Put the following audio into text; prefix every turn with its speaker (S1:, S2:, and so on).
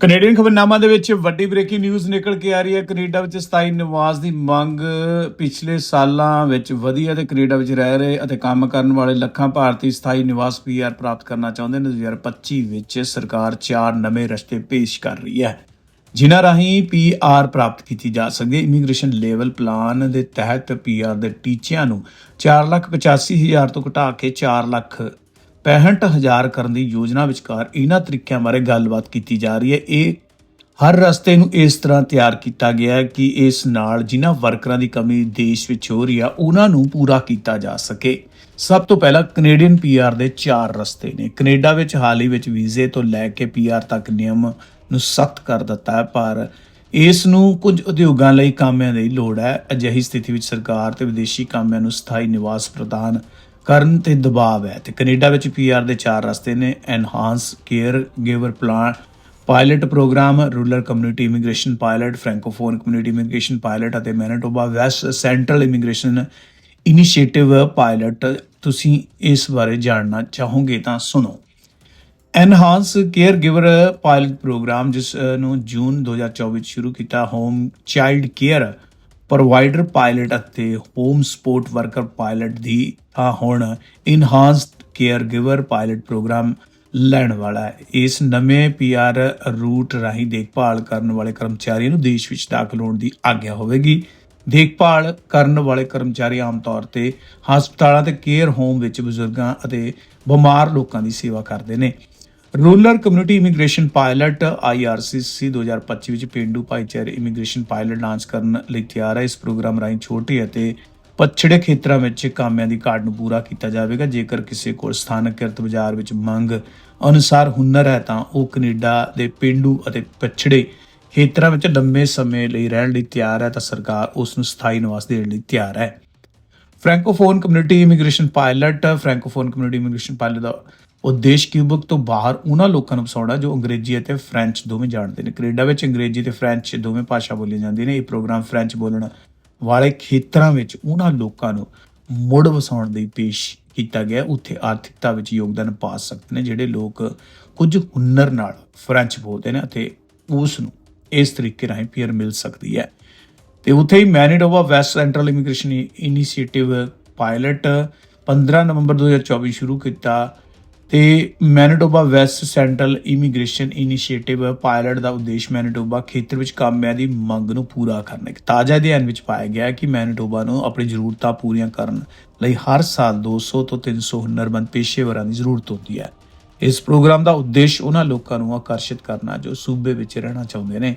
S1: Canadian ਖਬਰਨਾਮਾ ਦੇ ਵਿੱਚ ਵੱਡੀ ਬ੍ਰੇਕਿੰਗ ਨਿਊਜ਼ ਨਿਕਲ ਕੇ ਆ ਰਹੀ ਹੈ। ਕੈਨੇਡਾ ਵਿੱਚ ਸਥਾਈ ਨਿਵਾਸ ਦੀ ਮੰਗ ਪਿਛਲੇ ਸਾਲਾਂ ਵਿੱਚ ਵਧੀਆ ਹੈ ਤੇ ਕੈਨੇਡਾ ਵਿੱਚ ਰਹਿ ਰਹੇ ਅਤੇ ਕੰਮ ਕਰਨ ਵਾਲੇ ਲੱਖਾਂ ਭਾਰਤੀ ਸਥਾਈ ਨਿਵਾਸ ਪੀਆਰ ਪ੍ਰਾਪਤ ਕਰਨਾ ਚਾਹੁੰਦੇ ਨੇ। 2025 ਵਿੱਚ ਸਰਕਾਰ ਚਾਰ ਨਵੇਂ ਰਸਤੇ ਪੇਸ਼ ਕਰ ਰਹੀ ਹੈ। ਜਿਨ੍ਹਾਂ ਰਾਹੀਂ ਪੀਆਰ ਪ੍ਰਾਪਤ ਕੀਤੀ ਜਾ ਸਕਦੀ ਹੈ। ਇਮੀਗ੍ਰੇਸ਼ਨ ਲੈਵਲ ਪਲਾਨ ਦੇ ਤਹਿਤ ਪੀਆਰ ਦੇ ਟੀਚਿਆਂ ਨੂੰ 485000 ਤੋਂ ਘਟਾ ਕੇ 4 ਲੱਖ 65000 ਕਰਨ ਦੀ ਯੋਜਨਾ ਵਿਚਕਾਰ ਇਹਨਾਂ ਤਰੀਕਿਆਂ ਬਾਰੇ ਗੱਲਬਾਤ ਕੀਤੀ ਜਾ ਰਹੀ ਹੈ। ਇਹ ਹਰ ਰਸਤੇ ਨੂੰ ਇਸ ਤਰ੍ਹਾਂ ਤਿਆਰ ਕੀਤਾ ਗਿਆ ਹੈ ਕਿ ਇਸ ਨਾਲ ਜਿਨ੍ਹਾਂ ਵਰਕਰਾਂ ਦੀ ਕਮੀ ਦੇਸ਼ ਵਿੱਚ ਹੋ ਰਹੀ ਆ, ਉਹਨਾਂ ਨੂੰ ਪੂਰਾ ਕੀਤਾ ਜਾ ਸਕੇ। ਸਭ ਤੋਂ ਪਹਿਲਾਂ ਕੈਨੇਡੀਅਨ ਪੀਆਰ ਦੇ ਚਾਰ ਰਸਤੇ ਨੇ। ਕੈਨੇਡਾ ਵਿੱਚ ਹਾਲ ਹੀ ਵਿੱਚ ਵੀਜ਼ੇ ਤੋਂ ਲੈ ਕੇ ਪੀਆਰ ਤੱਕ ਨਿਯਮ ਨੂੰ ਸਖਤ ਕਰ ਦਿੱਤਾ ਹੈ, ਪਰ ਇਸ ਨੂੰ ਕੁਝ ਉਦਯੋਗਾਂ ਲਈ ਕਾਮਿਆਂ ਦੀ ਲੋੜ ਹੈ। ਅਜਿਹੀ ਸਥਿਤੀ ਵਿੱਚ ਸਰਕਾਰ ਤੇ ਵਿਦੇਸ਼ੀ ਕਾਮਿਆਂ ਨੂੰ ਸਥਾਈ ਨਿਵਾਸ ਪ੍ਰਦਾਨ ਕਰਨ ਤੇ ਦਬਾਅ ਹੈ ਤੇ ਕੈਨੇਡਾ ਵਿੱਚ ਪੀਆਰ ਦੇ ਚਾਰ ਰਸਤੇ ਨੇ enhance caregiver plan pilot programme rural community immigration pilot francophone community immigration pilot ਅਤੇ Manitoba west central immigration initiative pilot ਤੁਸੀਂ ਇਸ ਬਾਰੇ ਜਾਣਨਾ ਚਾਹੋਗੇ ਤਾਂ ਸੁਣੋ। Enhance caregiver pilot programme ਜਿਸ ਨੂੰ ਜੂਨ 2024 ਵਿੱਚ ਸ਼ੁਰੂ ਕੀਤਾ home child care provider pilot ਅਤੇ ਹੋਮ ਸਪੋਰਟ ਵਰਕਰ ਪਾਇਲਟ ਦੀ ਥਾਂ ਹੁਣ enhanced caregiver pilot programme ਲੈਣ ਵਾਲਾ ਹੈ। ਇਸ ਨਵੇਂ ਪੀਆਰ ਰੂਟ ਰਾਹੀਂ ਦੇਖਭਾਲ ਕਰਨ ਵਾਲੇ ਕਰਮਚਾਰੀਆਂ ਨੂੰ ਦੇਸ਼ ਵਿੱਚ ਦਾਖਲ ਹੋਣ ਦੀ ਆਗਿਆ ਹੋਵੇਗੀ। ਦੇਖਭਾਲ ਕਰਨ ਵਾਲੇ ਕਰਮਚਾਰੀ ਆਮ ਤੌਰ ਤੇ ਹਸਪਤਾਲਾਂ ਤੇ ਕੇਅਰ ਹੋਮ ਵਿੱਚ ਬਜ਼ੁਰਗਾਂ ਅਤੇ ਬਿਮਾਰ ਲੋਕਾਂ ਦੀ ਸੇਵਾ ਕਰਦੇ ਨੇ। Rural community immigration pilot IRCC 2025 ਵਿੱਚ ਪਿੰਡੂ ਭਾਈਚਾਰੇ ਇਮੀਗ੍ਰੇਸ਼ਨ ਪਾਇਲਟ ਲਾਂਚ ਕਰਨ ਲਈ ਤਿਆਰ ਹੈ। ਇਸ ਪ੍ਰੋਗਰਾਮ ਰਾਹੀਂ ਛੋਟੇ ਅਤੇ ਪਛੜੇ ਖੇਤਰਾਂ ਵਿੱਚ ਕਾਮਿਆਂ ਦੀ ਘਾਟ ਨੂੰ ਪੂਰਾ ਕੀਤਾ ਜਾਵੇਗਾ। ਜੇਕਰ ਕਿਸੇ ਕੋਲ ਸਥਾਨਕ ਕਿਰਤ ਬਾਜ਼ਾਰ ਵਿੱਚ ਮੰਗ ਅਨੁਸਾਰ ਹੁਨਰ ਹੈ, ਤਾਂ ਉਹ ਕੈਨੇਡਾ ਦੇ ਪਿੰਡੂ ਅਤੇ ਪਛੜੇ ਖੇਤਰਾਂ ਵਿੱਚ ਲੰਮੇ ਸਮੇਂ ਲਈ ਰਹਿਣ ਲਈ ਤਿਆਰ ਹੈ, ਤਾਂ ਸਰਕਾਰ ਉਸ ਨੂੰ ਸਥਾਈ ਨਿਵਾਸ ਦੇਣ ਲਈ ਤਿਆਰ ਹੈ। Francophone community immigration pilot francophone community immigration pilot ਦਾ ਉਦੇਸ਼ ਕਿਊਬਕ ਤੋਂ ਬਾਹਰ ਉਹਨਾਂ ਲੋਕਾਂ ਨੂੰ ਵਸਾਉਣਾ ਜੋ ਅੰਗਰੇਜ਼ੀ ਅਤੇ ਫ੍ਰੈਂਚ ਦੋਵੇਂ ਜਾਣਦੇ ਨੇ। ਕੈਨੇਡਾ ਵਿੱਚ ਅੰਗਰੇਜ਼ੀ ਤੇ ਫ੍ਰੈਂਚ ਦੋਵੇਂ ਭਾਸ਼ਾ ਬੋਲੀਆਂ ਜਾਂਦੀਆਂ ਨੇ। ਇਹ ਪ੍ਰੋਗਰਾਮ ਫ੍ਰੈਂਚ ਬੋਲਣ ਵਾਲੇ ਖੇਤਰਾਂ ਵਿੱਚ ਉਹਨਾਂ ਲੋਕਾਂ ਨੂੰ ਮੁੜ ਵਸਾਉਣ ਲਈ ਪੇਸ਼ ਕੀਤਾ ਗਿਆ। ਉੱਥੇ ਆਰਥਿਕਤਾ ਵਿੱਚ ਯੋਗਦਾਨ ਪਾ ਸਕਦੇ ਨੇ ਜਿਹੜੇ ਲੋਕ ਕੁਝ ਹੁਨਰ ਨਾਲ ਫ੍ਰੈਂਚ ਬੋਲਦੇ ਨੇ ਅਤੇ ਉਸ ਨੂੰ ਇਸ ਤਰੀਕੇ ਰਾਹੀਂ ਪੀਅਰ ਮਿਲ ਸਕਦੀ ਹੈ। ਤੇ ਉੱਥੇ ਹੀ Manitoba west central immigration initiative pilot 15 ਨਵੰਬਰ 2024 ਸ਼ੁਰੂ ਕੀਤਾ ਤੇ Manitoba west central immigration initiative pilot ਦਾ ਉਦੇਸ਼ ਮੈਨੀਟੋਬਾ ਖੇਤਰ ਵਿੱਚ ਕਾਮਿਆਂ ਦੀ ਮੰਗ ਨੂੰ ਪੂਰਾ ਕਰਨਾ ਹੈ ਤਾਜ਼ਾ ਅਧਿਐਨ ਵਿੱਚ ਪਾਇਆ ਗਿਆ ਕਿ ਮੈਨੀਟੋਬਾ ਨੂੰ ਆਪਣੀ ਜ਼ਰੂਰਤਾਂ ਪੂਰੀਆਂ ਕਰਨ ਲਈ ਹਰ ਸਾਲ 200 ਤੋਂ 300 ਹੁਨਰਮੰਦ ਪੇਸ਼ੇਵਰਾਂ ਦੀ ਜ਼ਰੂਰਤ ਹੁੰਦੀ ਹੈ। ਇਸ ਪ੍ਰੋਗਰਾਮ ਦਾ ਉਦੇਸ਼ ਉਹਨਾਂ ਲੋਕਾਂ ਨੂੰ ਆਕਰਸ਼ਿਤ ਕਰਨਾ ਜੋ ਸੂਬੇ ਵਿੱਚ ਰਹਿਣਾ ਚਾਹੁੰਦੇ ਨੇ।